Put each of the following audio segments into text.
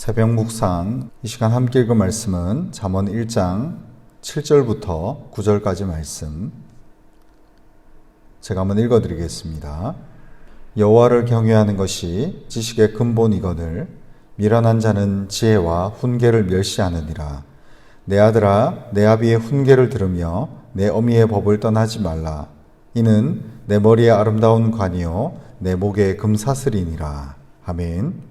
새벽 묵상. 이 시간 함께 읽은 말씀은 잠언 1장 7절부터 9절까지 말씀. 제가 한번 읽어 드리겠습니다. 여호와를 경외하는 것이 지식의 근본이거늘 미련한 자는 지혜와 훈계를 멸시하느니라. 내 아들아 내 아비의 훈계를 들으며 내 어미의 법을 떠나지 말라. 이는 내 머리에 아름다운 관이요 내 목에 금사슬이니라. 아멘.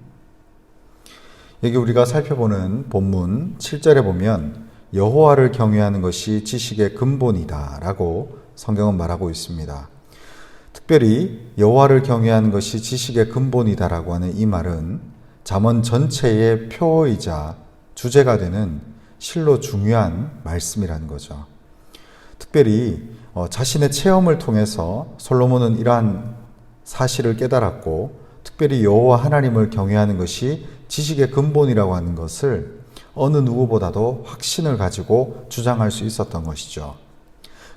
여기 우리가 살펴보는 본문 7절에 보면 여호와를 경외하는 것이 지식의 근본이다라고 성경은 말하고 있습니다. 특별히 여호와를 경외하는 것이 지식의 근본이다라고 하는 이 말은 잠언 전체의 표이자 주제가 되는 실로 중요한 말씀이라는 거죠. 특별히 어, 자신의 체험을 통해서 솔로몬은 이러한 사실을 깨달았고 특별히 여호와 하나님을 경외하는 것이 지식의 근본이라고 하는 것을 어느 누구보다도 확신을 가지고 주장할 수 있었던 것이죠.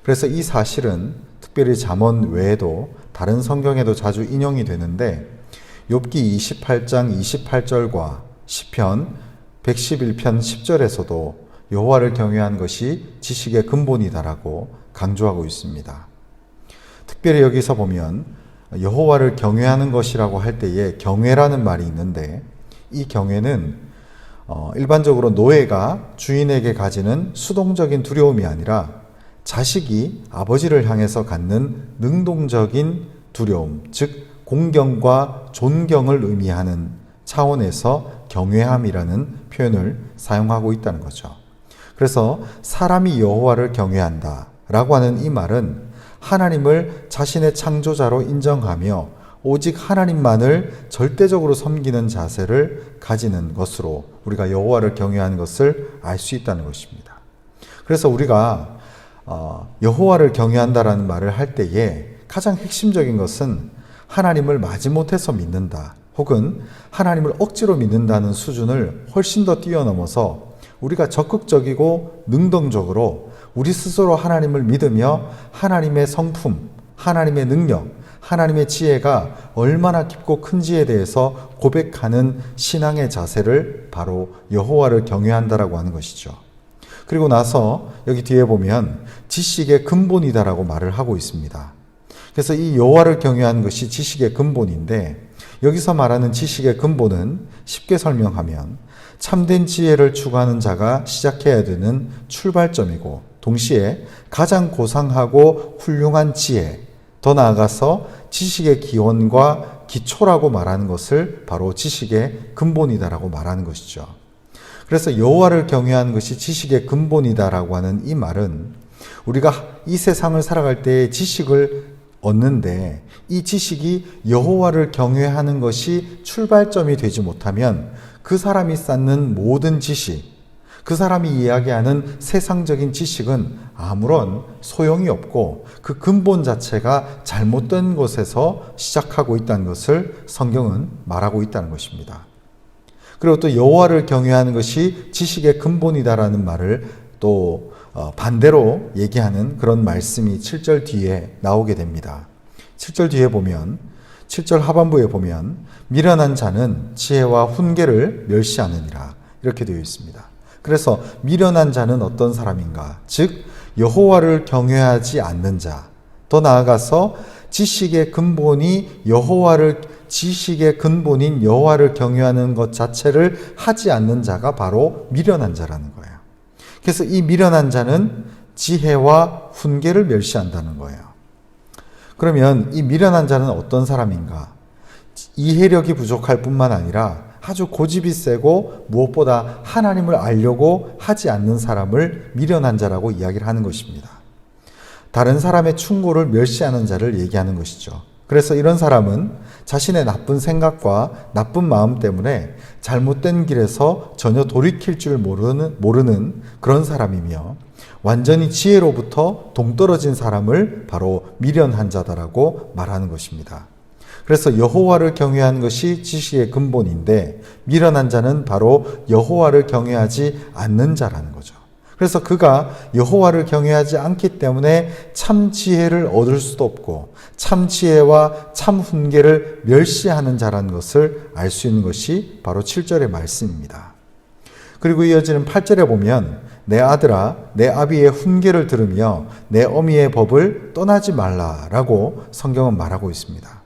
그래서 이 사실은 특별히 잠언 외에도 다른 성경에도 자주 인용이 되는데 욥기 28장 28절과 시편 111편 10절에서도 여호와를 경외한 것이 지식의 근본이다라고 강조하고 있습니다. 특별히 여기서 보면 여호와를 경외하는 것이라고 할 때에 경외라는 말이 있는데 이 경외는 어, 일반적으로 노예가 주인에게 가지는 수동적인 두려움이 아니라 자식이 아버지를 향해서 갖는 능동적인 두려움, 즉 공경과 존경을 의미하는 차원에서 경외함이라는 표현을 사용하고 있다는 거죠. 그래서 사람이 여호와를 경외한다라고 하는 이 말은 하나님을 자신의 창조자로 인정하며 오직 하나님만을 절대적으로 섬기는 자세를 가지는 것으로 우리가 여호와를 경외하는 것을 알 수 있다는 것입니다. 그래서 우리가 어, 여호와를 경외한다라는 말을 할 때에 가장 핵심적인 것은 하나님을 마지못해서 믿는다. 혹은 하나님을 억지로 믿는다는 수준을 훨씬 더 뛰어넘어서 우리가 적극적이고 능동적으로 우리 스스로 하나님을 믿으며 하나님의 성품, 하나님의 능력, 하나님의 지혜가 얼마나 깊고 큰지에 대해서 고백하는 신앙의 자세를 바로 여호와를 경외한다라고 하는 것이죠. 그리고 나서 여기 뒤에 보면 지식의 근본이다라고 말을 하고 있습니다. 그래서 이 여호와를 경외하는 것이 지식의 근본인데 여기서 말하는 지식의 근본은 쉽게 설명하면 참된 지혜를 추구하는 자가 시작해야 되는 출발점이고 동시에 가장 고상하고 훌륭한 지혜, 더 나아가서 지식의 기원과 기초라고 말하는 것을 바로 지식의 근본이다라고 말하는 것이죠. 그래서 여호와를 경외하는 것이 지식의 근본이다라고 하는 이 말은 우리가 이 세상을 살아갈 때 지식을 얻는데 이 지식이 여호와를 경외하는 것이 출발점이 되지 못하면 그 사람이 쌓는 모든 지식, 그 사람이 이야기하는 세상적인 지식은 아무런 소용이 없고 그 근본 자체가 잘못된 곳에서 시작하고 있다는 것을 성경은 말하고 있다는 것입니다. 그리고 또 여호와를 경외하는 것이 지식의 근본이다라는 말을 또 어, 반대로 얘기하는 그런 말씀이 7절 뒤에 나오게 됩니다. 7절 뒤에 보면 7절 하반부에 보면 미련한 자는 지혜와 훈계를 멸시하느니라 이렇게 되어 있습니다. 그래서 미련한 자는 어떤 사람인가? 즉 여호와를 경외하지 않는 자. 더 나아가서 지식의 근본이 여호와를 지식의 근본인 여호와를 경외하는 것 자체를 하지 않는 자가 바로 미련한 자라는 거예요. 그래서 이 미련한 자는 지혜와 훈계를 멸시한다는 거예요. 그러면 이 미련한 자는 어떤 사람인가? 이해력이 부족할 뿐만 아니라 아주 고집이 세고 무엇보다 하나님을 알려고 하지 않는 사람을 미련한 자라고 이야기를 하는 것입니다. 다른 사람의 충고를 멸시하는 자를 얘기하는 것이죠. 그래서 이런 사람은 자신의 나쁜 생각과 나쁜 마음 때문에 잘못된 길에서 전혀 돌이킬 줄 모르는, 모르는 그런 사람이며 완전히 지혜로부터 동떨어진 사람을 바로 미련한 자다라고 말하는 것입니다. 그래서 여호와를 경외하는 것이 지식의 근본인데 미련한 자는 바로 여호와를 경외하지 않는 자라는 거죠. 그래서 그가 여호와를 경외하지 않기 때문에 참 지혜를 얻을 수도 없고 참 지혜와 참 훈계를 멸시하는 자라는 것을 알 수 있는 것이 바로 7절의 말씀입니다. 그리고 이어지는 8절에 보면 내 아들아 내 아비의 훈계를 들으며 내 어미의 법을 떠나지 말라라고 성경은 말하고 있습니다.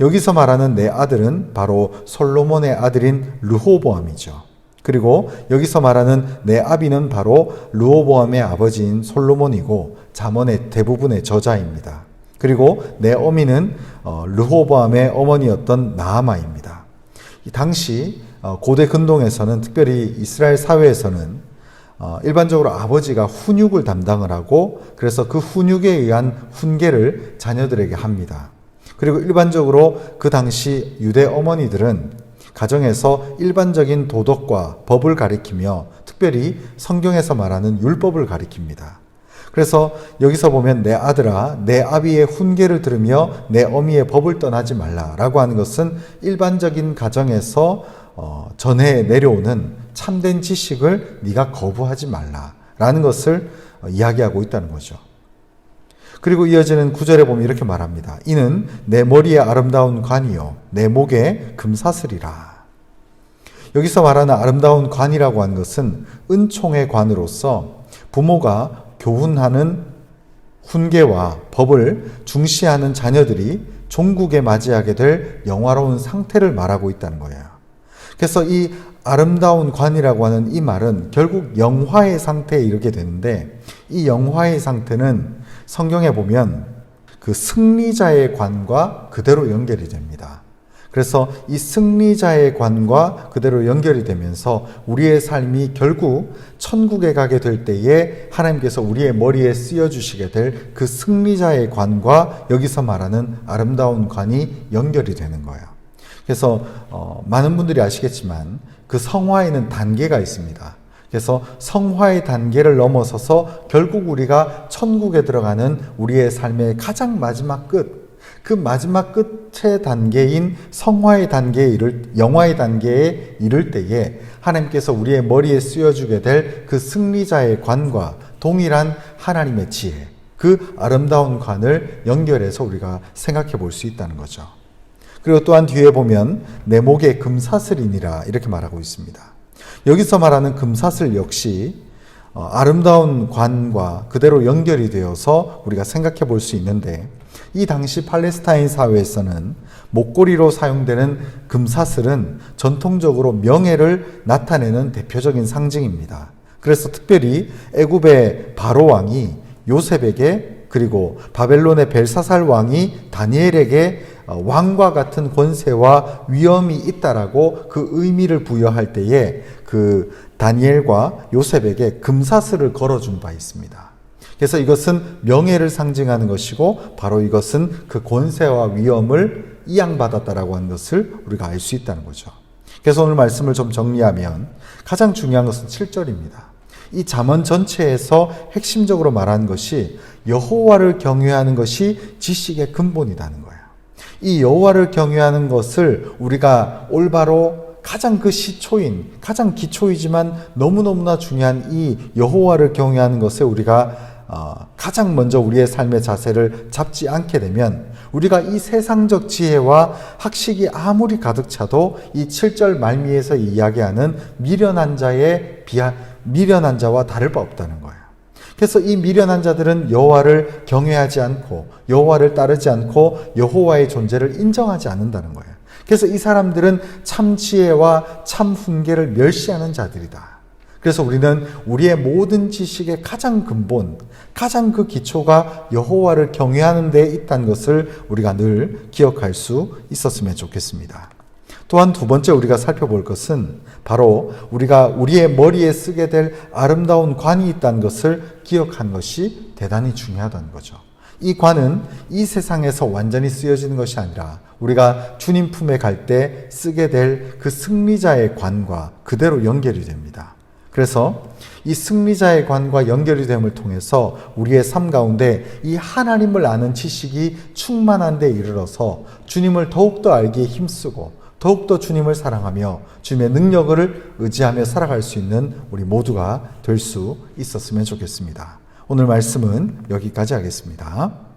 여기서 말하는 내 아들은 바로 솔로몬의 아들인 르호보암이죠. 그리고 여기서 말하는 내 아비는 바로 르호보암의 아버지인 솔로몬이고 잠언의 대부분의 저자입니다. 그리고 내 어미는 어, 르호보암의 어머니였던 나아마입니다. 당시 어, 고대 근동에서는 특별히 이스라엘 사회에서는 어, 일반적으로 아버지가 훈육을 담당을 하고 그래서 그 훈육에 의한 훈계를 자녀들에게 합니다. 그리고 일반적으로 그 당시 유대 어머니들은 가정에서 일반적인 도덕과 법을 가리키며 특별히 성경에서 말하는 율법을 가리킵니다. 그래서 여기서 보면 내 아들아 내 아비의 훈계를 들으며 내 어미의 법을 떠나지 말라라고 하는 것은 일반적인 가정에서 어, 전해 내려오는 참된 지식을 네가 거부하지 말라라는 것을 어, 이야기하고 있다는 거죠. 그리고 이어지는 구절에 보면 이렇게 말합니다. 이는 내 머리에 아름다운 관이요 내 목에 금사슬이라. 여기서 말하는 아름다운 관이라고 하는 것은 은총의 관으로서 부모가 교훈하는 훈계와 법을 중시하는 자녀들이 종국에 맞이하게 될 영화로운 상태를 말하고 있다는 거예요. 그래서 이 아름다운 관이라고 하는 이 말은 결국 영화의 상태에 이르게 되는데 이 영화의 상태는 성경에 보면 그 승리자의 관과 그대로 연결이 됩니다. 그래서 이 승리자의 관과 그대로 연결이 되면서 우리의 삶이 결국 천국에 가게 될 때에 하나님께서 우리의 머리에 쓰여 주시게 될 그 승리자의 관과 여기서 말하는 아름다운 관이 연결이 되는 거예요. 그래서 어, 많은 분들이 아시겠지만 그 성화에는 단계가 있습니다. 그래서 성화의 단계를 넘어서서 결국 우리가 천국에 들어가는 우리의 삶의 가장 마지막 끝, 그 마지막 끝의 단계인 성화의 단계에 이를, 영화의 단계에 이를 때에 하나님께서 우리의 머리에 쓰여주게 될 그 승리자의 관과 동일한 하나님의 지혜, 그 아름다운 관을 연결해서 우리가 생각해 볼 수 있다는 거죠. 그리고 또한 뒤에 보면 내 목에 금사슬이니라 이렇게 말하고 있습니다. 여기서 말하는 금사슬 역시 어, 아름다운 관과 그대로 연결이 되어서 우리가 생각해 볼 수 있는데 이 당시 팔레스타인 사회에서는 목걸이로 사용되는 금사슬은 전통적으로 명예를 나타내는 대표적인 상징입니다. 그래서 특별히 애굽의 바로 왕이 요셉에게 그리고 바벨론의 벨사살 왕이 다니엘에게 어, 왕과 같은 권세와 위엄이 있다라고 그 의미를 부여할 때에 그 다니엘과 요셉에게 금사슬을 걸어준 바 있습니다. 그래서 이것은 명예를 상징하는 것이고 바로 이것은 그 권세와 위엄을 이양받았다라고 하는 것을 우리가 알 수 있다는 거죠. 그래서 오늘 말씀을 좀 정리하면 가장 중요한 것은 7절입니다. 이 잠언 전체에서 핵심적으로 말하는 것이 여호와를 경외하는 것이 지식의 근본이라는 거예요. 이 여호와를 경외하는 것을 우리가 올바로 가장 그 시초인 가장 기초이지만 너무너무나 중요한 이 여호와를 경외하는 것에 우리가 어, 가장 먼저 우리의 삶의 자세를 잡지 않게 되면 우리가 이 세상적 지혜와 학식이 아무리 가득 차도 이 7절 말미에서 이야기하는 미련한 자의 비하, 미련한 자와 다를 바 없다는 거예요. 그래서 이 미련한 자들은 여호와를 경외하지 않고 여호와를 따르지 않고 여호와의 존재를 인정하지 않는다는 거예요. 그래서 이 사람들은 참 지혜와 참 훈계를 멸시하는 자들이다. 그래서 우리는 우리의 모든 지식의 가장 근본, 가장 그 기초가 여호와를 경외하는 데 있다는 것을 우리가 늘 기억할 수 있었으면 좋겠습니다. 또한 두 번째 우리가 살펴볼 것은 바로 우리가 우리의 머리에 쓰게 될 아름다운 관이 있다는 것을 기억한 것이 대단히 중요하다는 거죠. 이 관은 이 세상에서 완전히 쓰여지는 것이 아니라 우리가 주님 품에 갈 때 쓰게 될 그 승리자의 관과 그대로 연결이 됩니다. 그래서 이 승리자의 관과 연결이 됨을 통해서 우리의 삶 가운데 이 하나님을 아는 지식이 충만한 데 이르러서 주님을 더욱더 알기에 힘쓰고 더욱더 주님을 사랑하며 주님의 능력을 의지하며 살아갈 수 있는 우리 모두가 될 수 있었으면 좋겠습니다. 오늘 말씀은 여기까지 하겠습니다.